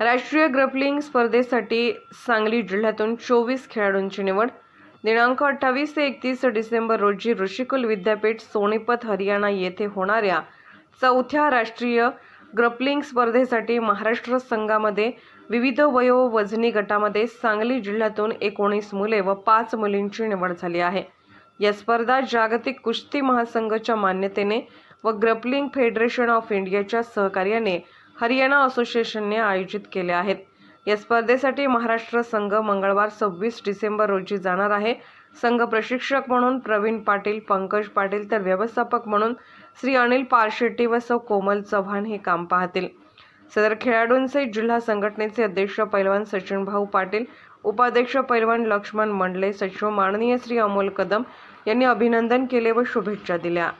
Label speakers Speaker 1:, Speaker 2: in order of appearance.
Speaker 1: राष्ट्रीय ग्रपलिंग स्पर्धेसाठी सांगली जिल्ह्यातून चोवीस खेळाडूंची निवड. दिनांक अठ्ठावीस ते एकतीस डिसेंबर रोजी ऋषिकुल विद्यापीठ सोनीपत हरियाणा येथे होणाऱ्या चौथ्या राष्ट्रीय ग्रपलिंग स्पर्धेसाठी महाराष्ट्र संघामध्ये विविध वयो वजनी गटामध्ये सांगली जिल्ह्यातून एकोणीस मुले व पाच मुलींची निवड झाली आहे. या स्पर्धा जागतिक कुस्ती महासंघाच्या मान्यतेने व ग्रपलिंग फेडरेशन ऑफ इंडियाच्या सहकार्याने हरियाणा असोसिएशनने आयोजित केल्या आहेत. या स्पर्धेसाठी महाराष्ट्र संघ मंगळवार सव्वीस डिसेंबर रोजी जाणार आहे. संघ प्रशिक्षक म्हणून प्रवीण पाटील पंकज पाटील तर व्यवस्थापक म्हणून श्री अनिल पारशेट्टी व सौ कोमल चव्हाण हे काम पाहतील. सदर खेळाडूंचे जिल्हा संघटनेचे अध्यक्ष पैलवान सचिन भाऊ पाटील उपाध्यक्ष पैलवान लक्ष्मण मंडले सचिव माननीय श्री अमोल कदम यांनी अभिनंदन केले व शुभेच्छा दिल्या.